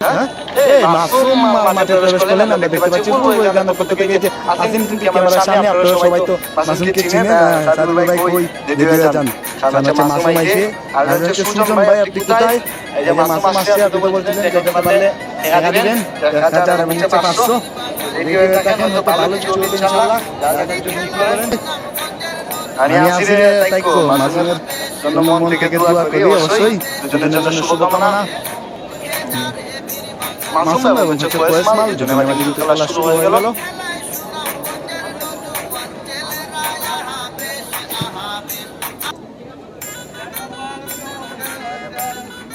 হ্যাঁ? এই মাসুম মাঠে প্রবেশ করলেন আমরা দেখতে পাচ্ছি পূর্ব এখানে পক্ষ থেকে যে ক্যামেরার সামনে আপনারা সবাই তো মাসুমকে চিনেন সাদুল ভাই কই দিদিরা যান সামনে হচ্ছে মাসুম আইছে আর হচ্ছে সুজন ভাই আপনি কোথায় এই যে মাসুম আসছে আপনি তো বলছিলেন যেতে পারলে টাকা দিবেন। এক হাজার এবং হচ্ছে পাঁচশো। দেখেন হয়তো ভালো কিছু ইনশাআল্লাহ যারা একটু দোয়া করেন। আমি আসিরে তাইকো মাসুমের জন্য মন থেকে দোয়া করি অবশ্যই দুজনের জন্য শুভকামনা মাসুম এবং হচ্ছে কোয়েস মাল জন্য আমাদের কিন্তু খেলা শুরু হয়ে গেল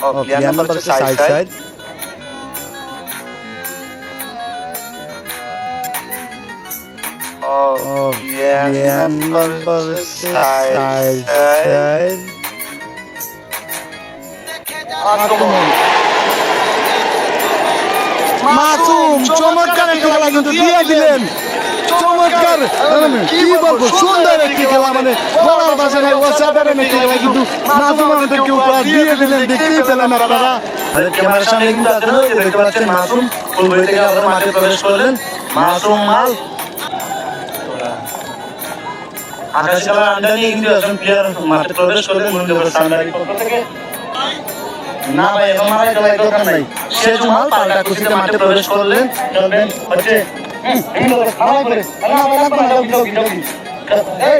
ও প্লেয়ার নাম্বার হচ্ছে সাইড সাইড ও প্লেয়ার নাম্বার সাইড সাইড আক্রমণ মাসুম চমৎকার একটি খেলা কিন্তু দিয়ে দিলেন। চমৎকার মানে কি বলব সুন্দর একটি খেলা মানে বলার ভাষা নাই অসাধারণ একটি খেলা কিন্তু মাসুম আমাদেরকে উপহার দিয়ে দিলেন দেখতেই পেলেন আপনারা। আর ক্যামেরার সামনে কিন্তু আপনারা দেখতে পাচ্ছেন মাসুম পূর্ব থেকে আবার মাঠে প্রবেশ করলেন। মাসুম মাল। আকাশ খেলার আন্ডার কিন্তু প্লেয়ার মাঠে প্রবেশ করলেন মন্দির সান্ডারি পক্ষ থেকে। না ভাই এখন মারা খেলার দরকার নাই। সে জুমাল পাল্টা কুচিতে মাঠে প্রবেশ করলেন। খেলবেন হচ্ছে এই